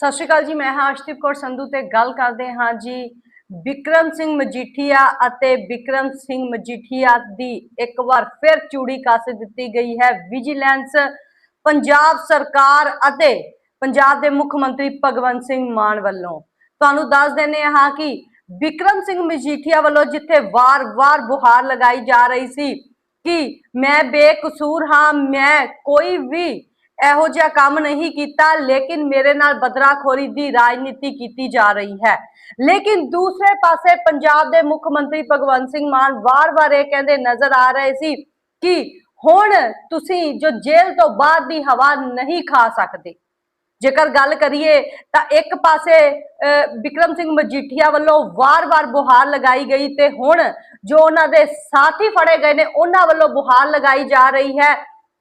ਸਤਿ ਸ਼੍ਰੀ ਅਕਾਲ ਜੀ, ਮੈਂ ਹਾਂ ਅਰਸ਼ਦੀਪ ਕੌਰ ਸੰਧੂ ਤੇ ਗੱਲ ਕਰਦੇ ਹਾਂ ਜੀ ਵਿਕਰਮ ਸਿੰਘ ਮਜੀਠੀਆ ਅਤੇ ਵਿਕਰਮ ਸਿੰਘ ਮਜੀਠੀਆ ਦੀ ਇੱਕ ਵਾਰ ਫਿਰ ਚੂੜੀ ਕੱਸ ਦਿੱਤੀ ਗਈ ਹੈ। ਵਿਜੀਲੈਂਸ ਪੰਜਾਬ ਸਰਕਾਰ ਅਤੇ ਪੰਜਾਬ ਦੇ ਮੁੱਖ ਮੰਤਰੀ ਭਗਵੰਤ ਸਿੰਘ ਮਾਨ ਵੱਲੋਂ। ਤੁਹਾਨੂੰ ਦੱਸ ਦਿੰਦੇ ਹਾਂ ਕਿ ਵਿਕਰਮ ਸਿੰਘ ਮਜੀਠੀਆ ਵੱਲੋਂ ਜਿੱਥੇ ਵਾਰ-ਵਾਰ ਬੁਹਾਰ ਲਗਾਈ ਜਾ ਰਹੀ ਸੀ ਕਿ ਮੈਂ ਬੇਕਸੂਰ ਹਾਂ, ਮੈਂ ਕੋਈ ਵੀ ਇਹੋ ਜਿਹਾ ਕੰਮ ਨਹੀਂ ਕੀਤਾ ਲੇਕਿਨ ਮੇਰੇ ਨਾਲ ਬਦਰਾਖੋਰੀ ਦੀ ਰਾਜਨੀਤੀ ਕੀਤੀ ਜਾ ਰਹੀ ਹੈ। ਲੇਕਿਨ ਦੂਸਰੇ ਪਾਸੇ ਪੰਜਾਬ ਦੇ ਮੁੱਖ ਮੰਤਰੀ ਭਗਵੰਤ ਸਿੰਘ ਮਾਨ ਵਾਰ-ਵਾਰ ਇਹ ਕਹਿੰਦੇ ਨਜ਼ਰ ਆ ਰਹੇ ਸੀ ਕਿ ਹੁਣ ਤੁਸੀਂ ਜੋ ਜੇਲ੍ਹ ਤੋਂ ਬਾਅਦ ਦੀ ਹਵਾ ਨਹੀਂ ਖਾ ਸਕਦੇ। ਜੇਕਰ ਗੱਲ ਕਰੀਏ ਤਾਂ ਇੱਕ ਪਾਸੇ ਅਹ, ਵਿਕਰਮ ਸਿੰਘ ਮਜੀਠੀਆ ਵੱਲੋਂ ਵਾਰ-ਵਾਰ ਬੁਹਾਰ ਲਗਾਈ ਗਈ ਤੇ ਹੁਣ ਜੋ ਉਹਨਾਂ ਦੇ ਸਾਥੀ ਫੜੇ ਗਏ ਨੇ ਉਹਨਾਂ ਵੱਲੋਂ ਬੁਹਾਰ ਲਗਾਈ ਜਾ ਰਹੀ ਹੈ।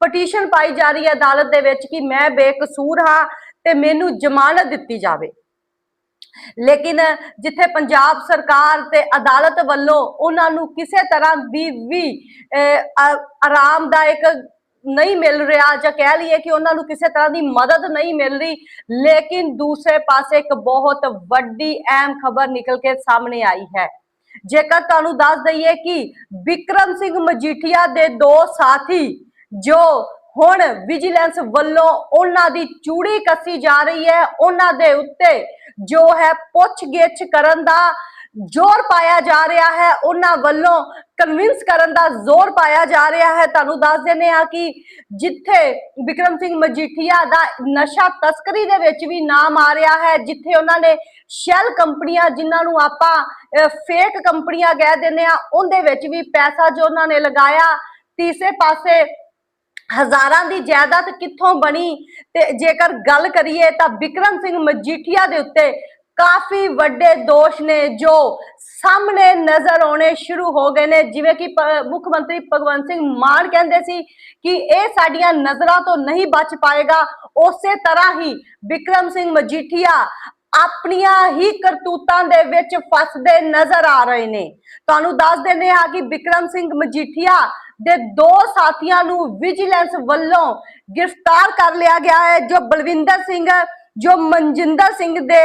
ਪਟੀਸ਼ਨ ਪਾਈ ਜਾ ਰਹੀ ਹੈ ਅਦਾਲਤ ਦੇ ਵਿੱਚ ਕਿ ਮੈਂ ਬੇਕਸੂਰ ਹਾਂ ਤੇ ਮੈਨੂੰ ਜ਼ਮਾਨਤ ਦਿੱਤੀ ਜਾਵੇ। ਲੇਕਿਨ ਜਿੱਥੇ ਪੰਜਾਬ ਸਰਕਾਰ ਤੇ ਅਦਾਲਤ ਵੱਲੋਂ ਉਹਨਾਂ ਨੂੰ ਕਿਸੇ ਤਰ੍ਹਾਂ ਦੀ ਵੀ ਆਰਾਮਦਾਇਕ ਨਹੀਂ ਮਿਲ ਰਿਹਾ ਜਾਂ ਕਹਿ ਲਈਏ ਕਿ ਉਹਨਾਂ ਨੂੰ ਕਿਸੇ ਤਰ੍ਹਾਂ ਦੀ ਮਦਦ ਨਹੀਂ ਮਿਲ ਰਹੀ, ਲੇਕਿਨ ਦੂਸਰੇ ਪਾਸੇ ਇੱਕ ਬਹੁਤ ਵੱਡੀ ਅਹਿਮ ਖਬਰ ਨਿਕਲ ਕੇ ਸਾਹਮਣੇ ਆਈ ਹੈ। ਜੇਕਰ ਤੁਹਾਨੂੰ ਦੱਸ ਦਈਏ ਕਿ ਵਿਕਰਮ ਸਿੰਘ ਮਜੀਠੀਆ ਦੇ ਦੋ ਸਾਥੀ ਜੋ ਹੁਣ ਵਿਜੀਲੈਂਸ ਵੱਲੋਂ ਉਹਨਾਂ ਦੀ ਚੂੜੀ ਕੱਸੀ ਜਾ ਰਹੀ ਹੈ, ਉਹਨਾਂ ਦੇ ਉੱਤੇ ਜੋ ਹੈ ਪੁੱਛਗਿੱਛ ਕਰਨ ਦਾ ਜ਼ੋਰ ਪਾਇਆ ਜਾ ਰਿਹਾ ਹੈ, ਉਹਨਾਂ ਵੱਲੋਂ ਕਨਵਿੰਸ ਕਰਨ ਦਾ ਜ਼ੋਰ ਪਾਇਆ ਜਾ ਰਿਹਾ ਹੈ। ਤੁਹਾਨੂੰ ਦੱਸ ਦਿੰਦੇ ਹਾਂ ਕਿ ਜਿੱਥੇ ਵਿਕਰਮ ਸਿੰਘ ਮਜੀਠੀਆ ਦਾ ਨਸ਼ਾ ਤਸਕਰੀ ਦੇ ਵਿੱਚ ਵੀ ਨਾਮ ਆ ਰਿਹਾ ਹੈ, ਜਿੱਥੇ ਉਹਨਾਂ ਨੇ ਸ਼ੈਲ ਕੰਪਨੀਆਂ ਜਿਨ੍ਹਾਂ ਨੂੰ ਆਪਾਂ ਫੇਕ ਕੰਪਨੀਆਂ ਕਹਿ ਦਿੰਦੇ ਆ ਉਹਦੇ ਵਿੱਚ ਵੀ ਪੈਸਾ ਜੋ ਉਹਨਾਂ ਨੇ ਲਗਾਇਆ, ਤੀਸਰੇ ਪਾਸੇ ਹਜ਼ਾਰਾਂ ਦੀ ਜਾਇਦਾਦ ਕਿੱਥੋਂ ਬਣੀ? ਤੇ ਜੇਕਰ ਗੱਲ ਕਰੀਏ ਤਾਂ ਵਿਕਰਮ ਸਿੰਘ ਮਜੀਠੀਆ ਦੇ ਉੱਤੇ ਕਾਫੀ ਵੱਡੇ ਦੋਸ਼ ਨੇ ਜੋ ਸਾਹਮਣੇ ਨਜ਼ਰ ਆਉਣੇ ਸ਼ੁਰੂ ਹੋ ਗਏ ਨੇ। ਜਿਵੇਂ ਕਿ ਮੁੱਖ ਮੰਤਰੀ ਭਗਵੰਤ ਸਿੰਘ ਮਾਨ ਕਹਿੰਦੇ ਸੀ ਕਿ ਇਹ ਸਾਡੀਆਂ ਨਜ਼ਰਾਂ ਤੋਂ ਨਹੀਂ ਬਚ ਪਾਏਗਾ। ਉਸੇ ਤਰ੍ਹਾਂ ਹੀ ਵਿਕਰਮ ਸਿੰਘ ਮਜੀਠੀਆ ਆਪਣੀਆਂ ਹੀ ਕਰਤੂਤਾਂ ਦੇ ਵਿੱਚ ਫਸਦੇ ਨਜ਼ਰ ਆ ਰਹੇ ਨੇ। ਤੁਹਾਨੂੰ ਦੱਸ ਦਿੰਦੇ ਹਾਂ ਕਿ ਵਿਕਰਮ ਸਿੰਘ ਮਜੀਠੀਆ ਦੇ ਦੋ ਸਾਥੀਆਂ ਨੂੰ ਵਿਜੀਲੈਂਸ ਵੱਲੋਂ ਗ੍ਰਿਫਤਾਰ ਕਰ ਲਿਆ ਗਿਆ ਹੈ ਜੋ ਬਲਵਿੰਦਰ ਸਿੰਘ ਜੋ ਮਨਜਿੰਦਰ ਸਿੰਘ ਦੇ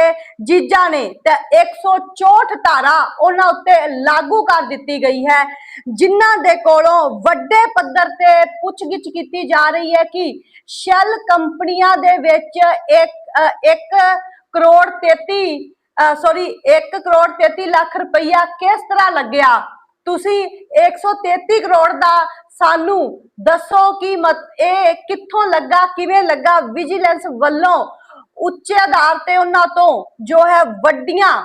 ਜੀਜਾ ਨੇ ਤੇ 164 ਧਾਰਾ ਉਹਨਾਂ ਉੱਤੇ ਲਾਗੂ ਕਰ ਦਿੱਤੀ ਗਈ ਹੈ ਜਿਨ੍ਹਾਂ ਦੇ ਕੋਲੋਂ ਵੱਡੇ ਪੱਧਰ ਤੇ ਪੁੱਛਗਿੱਛ ਕੀਤੀ ਜਾ ਰਹੀ ਹੈ ਕਿ ਸ਼ੈਲ ਕੰਪਨੀਆਂ ਦੇ ਵਿੱਚ ਇੱਕ ਅ, ਕਰੋੜ 33 ਸੌਰੀ 1 ਕਰੋੜ 33 ਲੱਖ ਰੁਪਈਆ ਕਿਸ ਤਰ੍ਹਾਂ ਲੱਗਿਆ? ਤੁਸੀਂ 133 ਕਰੋੜ ਦਾ ਸਾਨੂੰ ਦੱਸੋ ਕਿ ਇਹ ਕਿੱਥੋਂ ਲੱਗਾ, ਕਿਵੇਂ ਲੱਗਾ? ਵਿਜੀਲੈਂਸ ਵੱਲੋਂ ਉੱਚੇ ਆਧਾਰ ਤੇ ਉਹਨਾਂ ਤੋਂ ਜੋ ਹੈ ਵੱਡੀਆਂ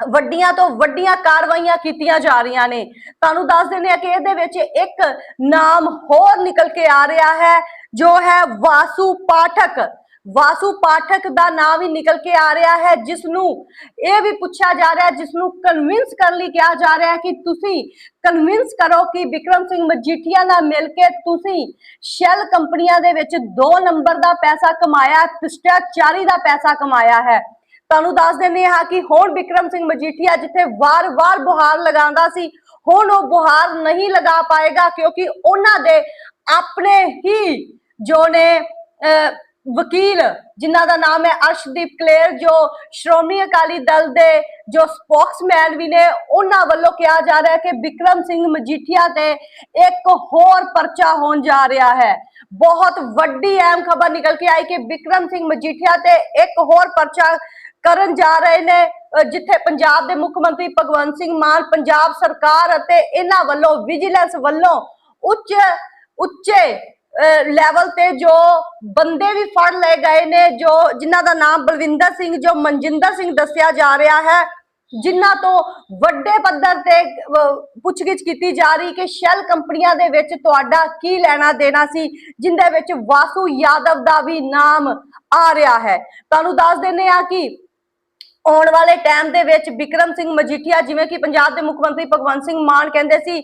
ਵੱਡੀਆਂ ਤੋਂ ਵੱਡੀਆਂ ਕਾਰਵਾਈਆਂ ਕੀਤੀਆਂ ਜਾ ਰਹੀਆਂ ਨੇ। ਤੁਹਾਨੂੰ ਦੱਸ ਦਿੰਦੇ ਆ ਕਿ ਇਹਦੇ ਵਿੱਚ ਇੱਕ ਨਾਮ ਹੋਰ ਨਿਕਲ ਕੇ ਆ ਰਿਹਾ ਹੈ, ਜੋ ਹੈ ਵਾਸੂ ਪਾਠਕ। ਵਾਸੂ ਪਾਠਕ ਦਾ ਨਾਮ ਵੀ ਨਿਕਲ ਕੇ ਆ ਰਿਹਾ ਹੈ ਜਿਸ ਨੂੰ ਇਹ ਵੀ ਪੁੱਛਿਆ ਜਾ ਰਿਹਾ ਹੈ ਜਿਸ ਨੂੰ ਕਨਵਿੰਸ ਕਰਨ ਲਈ ਕਿਹਾ ਜਾ ਰਿਹਾ ਹੈ ਕਿ ਤੁਸੀਂ ਕਨਵਿੰਸ ਕਰੋ ਕਿ ਵਿਕਰਮ ਸਿੰਘ ਮਜੀਠੀਆ ਨਾਲ ਮਿਲ ਕੇ ਤੁਸੀਂ ਸ਼ੈਲ ਕੰਪਨੀਆਂ ਦੇ ਵਿੱਚ 2 ਨੰਬਰ ਦਾ ਪੈਸਾ ਕਮਾਇਆ ਭ੍ਰਿਸ਼ਟਾਚਾਰੀ ਦਾ ਪੈਸਾ ਕਮਾਇਆ ਹੈ। ਤੁਹਾਨੂੰ ਦੱਸ ਦਿੰਦੇ ਹਾਂ ਕਿ ਹੁਣ ਵਿਕਰਮ ਸਿੰਘ ਮਜੀਠੀਆ ਜਿੱਥੇ ਵਾਰ-ਵਾਰ ਬੁਹਾਰ ਲਗਾਉਂਦਾ ਸੀ ਹੁਣ ਉਹ ਬੁਹਾਰ ਨਹੀਂ ਲਗਾ ਪਾਏਗਾ ਕਿਉਂਕਿ ਉਹਨਾਂ ਦੇ ਆਪਣੇ ਹੀ ਜੋ ਨੇ ਅਹ, ਵਕੀਲ, ਜਿਨ੍ਹਾਂ ਦਾ ਨਾਮ ਹੈ ਅਰਸ਼ਦੀਪ ਕਲੇਰ, ਜੋ ਸ਼੍ਰੋਮਣੀ ਅਕਾਲੀ ਦਲ ਦੇ ਜੋ ਸਪੋਕਸਮੈਨ ਵੀ ਨੇ, ਉਹਨਾਂ ਵੱਲੋਂ ਕਿਹਾ ਜਾ ਰਿਹਾ ਹੈ ਕਿ ਵਿਕਰਮ ਸਿੰਘ ਮਜੀਠੀਆ ਤੇ ਇੱਕ ਹੋਰ ਪਰਚਾ ਹੋਣ ਜਾ ਰਿਹਾ ਹੈ। ਬਹੁਤ ਵੱਡੀ ਅਹਿਮ ਖਬਰ ਨਿਕਲ ਕੇ ਆਈ ਕਿ ਵਿਕਰਮ ਸਿੰਘ ਮਜੀਠੀਆ ਤੇ ਇੱਕ ਹੋਰ ਪਰਚਾ ਕਰਨ ਜਾ ਰਹੇ ਨੇ ਜਿੱਥੇ ਪੰਜਾਬ ਦੇ ਮੁੱਖ ਮੰਤਰੀ ਭਗਵੰਤ ਸਿੰਘ ਮਾਨ, ਪੰਜਾਬ ਸਰਕਾਰ ਅਤੇ ਇਹਨਾਂ ਵੱਲੋਂ, ਵਿਜੀਲੈਂਸ ਵੱਲੋਂ ਉੱਚ, ਉੱਚੇ ਲੈਵਲ ਤੇ ਜੋ ਬੰਦੇ ਵੀ ਫੜ ਲਏ ਗਏ ਨੇ, ਜੋ ਜਿਨ੍ਹਾਂ ਦਾ ਨਾਮ ਬਲਵਿੰਦਰ ਸਿੰਘ, ਜੋ ਮਨਜਿੰਦਰ ਸਿੰਘ ਦੱਸਿਆ ਜਾ ਰਿਹਾ ਹੈ, ਜਿਨ੍ਹਾਂ ਤੋਂ ਵੱਡੇ ਪੱਧਰ ਤੇ ਪੁੱਛਗਿੱਛ ਕੀਤੀ ਜਾ ਰਹੀ ਕਿ ਸ਼ੈਲ ਕੰਪਨੀਆਂ ਦੇ ਵਿੱਚ ਤੁਹਾਡਾ ਕੀ ਲੈਣਾ ਦੇਣਾ ਸੀ, ਜਿੰਦੇ ਵਿੱਚ ਵਾਸੂ ਯਾਦਵ ਦਾ ਵੀ ਨਾਮ ਆ ਰਿਹਾ ਹੈ। ਤੁਹਾਨੂੰ ਦੱਸ ਦਿੰਦੇ ਆ ਕਿ ਆਉਣ ਵਾਲੇ ਟਾਈਮ ਦੇ ਵਿੱਚ ਵਿਕਰਮ ਸਿੰਘ ਮਜੀਠੀਆ ਜਿਵੇਂ ਕਿ ਪੰਜਾਬ ਦੇ ਮੁੱਖ ਮੰਤਰੀ ਭਗਵੰਤ ਸਿੰਘ ਮਾਨ ਕਹਿੰਦੇ ਸੀ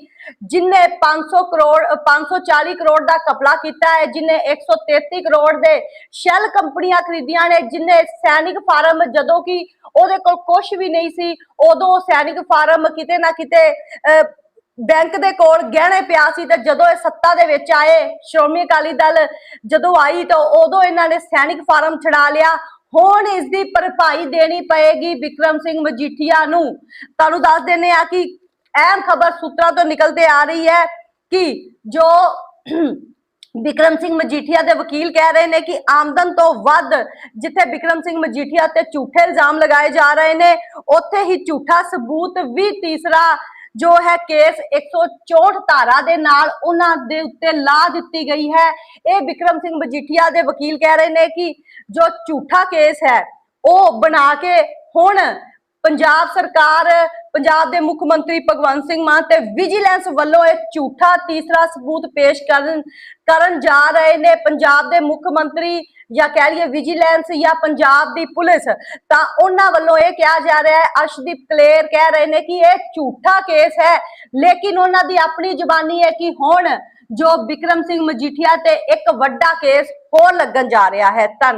ਜਿਨੇ 500 ਕਰੋੜ 540 ਕਰੋੜ ਦਾ ਕਪਲਾ ਕੀਤਾ ਹੈ ਜਿਨੇ 133 ਕਰੋੜ ਦੇ ਸ਼ੈਲ ਕੰਪਨੀਆਂ ਖਰੀਦੀਆਂ ਨੇ ਜਿਨੇ ਸੈਨਿਕ ਫਾਰਮ ਜਦੋਂ ਕਿ ਉਹਦੇ ਕੋਲ ਕੁਝ ਵੀ ਨਹੀਂ ਸੀ ਉਦੋਂ ਸੈਨਿਕ ਫਾਰਮ ਕਿਤੇ ਨਾ ਕਿਤੇ ਅਹ, ਬੈਂਕ ਦੇ ਕੋਲ ਗਹਿਣੇ ਪਿਆ ਸੀ ਤੇ ਜਦੋਂ ਇਹ ਸੱਤਾ ਦੇ ਵਿੱਚ ਆਏ ਸ਼੍ਰੋਮਣੀ ਅਕਾਲੀ ਦਲ ਜਦੋਂ ਆਈ ਤਾਂ ਉਦੋਂ ਇਹਨਾਂ ਨੇ ਸੈਨਿਕ ਫਾਰਮ ਛਡਾ ਲਿਆ ਹੁਣ ਇਸ ਦੀ ਭਰਪਾਈ ਦੇਣੀ ਪਏਗੀ ਵਿਕਰਮ ਸਿੰਘ ਮਜੀਠੀਆ ਨੂੰ। ਤੁਹਾਨੂੰ ਦੱਸ ਦਿੰਦੇ ਆ ਕਿ ਅਹਿਮ ਖਬਰ ਸੂਤਰਾਂ ਤੋਂ ਨਿਕਲਦੇ ਆ ਰਹੀ ਹੈ ਕਿ ਜੋ ਵਿਕਰਮ ਸਿੰਘ ਮਜੀਠੀਆ ਦੇ ਵਕੀਲ ਕਹਿ ਰਹੇ ਨੇ ਕਿ ਆਮਦਨ ਤੋਂ ਵੱਧ ਜਿੱਥੇ ਵਿਕਰਮ ਸਿੰਘ ਮਜੀਠੀਆ ਤੇ ਝੂਠੇ ਇਲਜ਼ਾਮ ਲਗਾਏ ਜਾ ਰਹੇ ਨੇ, ਉੱਥੇ ਹੀ ਝੂਠਾ ਸਬੂਤ ਵੀ ਤੀਸਰਾ ਜੋ ਹੈ ਕੇਸ 164 ਧਾਰਾ ਦੇ ਨਾਲ ਉਹਨਾਂ ਦੇ ਉੱਤੇ ਲਾ ਦਿੱਤੀ ਗਈ ਹੈ। ਇਹ ਵਿਕਰਮ ਸਿੰਘ ਮਜੀਠੀਆ ਦੇ ਵਕੀਲ ਕਹਿ ਰਹੇ ਨੇ ਕਿ ਜੋ ਝੂਠਾ ਕੇਸ ਹੈ, ਉਹ ਬਣਾ ਕੇ ਹੁਣ ਪੰਜਾਬ ਸਰਕਾਰ ਪੰਜਾਬ ਦੇ ਮੁੱਖ ਮੰਤਰੀ ਭਗਵੰਤ ਸਿੰਘ ਮਾਨ ਤੇ ਵਿਜੀਲੈਂਸ ਵੱਲੋਂ ਇਹ ਝੂਠਾ ਤੀਸਰਾ ਸਬੂਤ ਪੇਸ਼ ਕਰਨ ਕਰਨ ਜਾ ਰਹੇ ਨੇ। ਪੰਜਾਬ ਦੇ ਮੁੱਖ ਮੰਤਰੀ ਜਾਂ ਕਹਿ ਲਈਏ ਵਿਜੀਲੈਂਸ ਜਾਂ ਪੰਜਾਬ ਦੀ ਪੁਲਿਸ, ਤਾਂ ਉਹਨਾਂ ਵੱਲੋਂ ਇਹ ਕਿਹਾ ਜਾ ਰਿਹਾ ਹੈ, ਅਰਸ਼ਦੀਪ ਕਲੇਰ ਕਹਿ ਰਹੇ ਨੇ ਕਿ ਇਹ ਝੂਠਾ ਕੇਸ ਹੈ। ਲੇਕਿਨ ਉਹਨਾਂ ਦੀ ਆਪਣੀ ਜ਼ੁਬਾਨੀ ਹੈ ਕਿ ਹੁਣ ਜੋ ਵਿਕਰਮ ਸਿੰਘ ਮਜੀਠੀਆ ਤੇ ਇੱਕ ਵੱਡਾ ਕੇਸ ਹੋਰ ਲੱਗਣ ਜਾ ਰਿਹਾ ਹੈ। ਧੰਨਵਾਦ।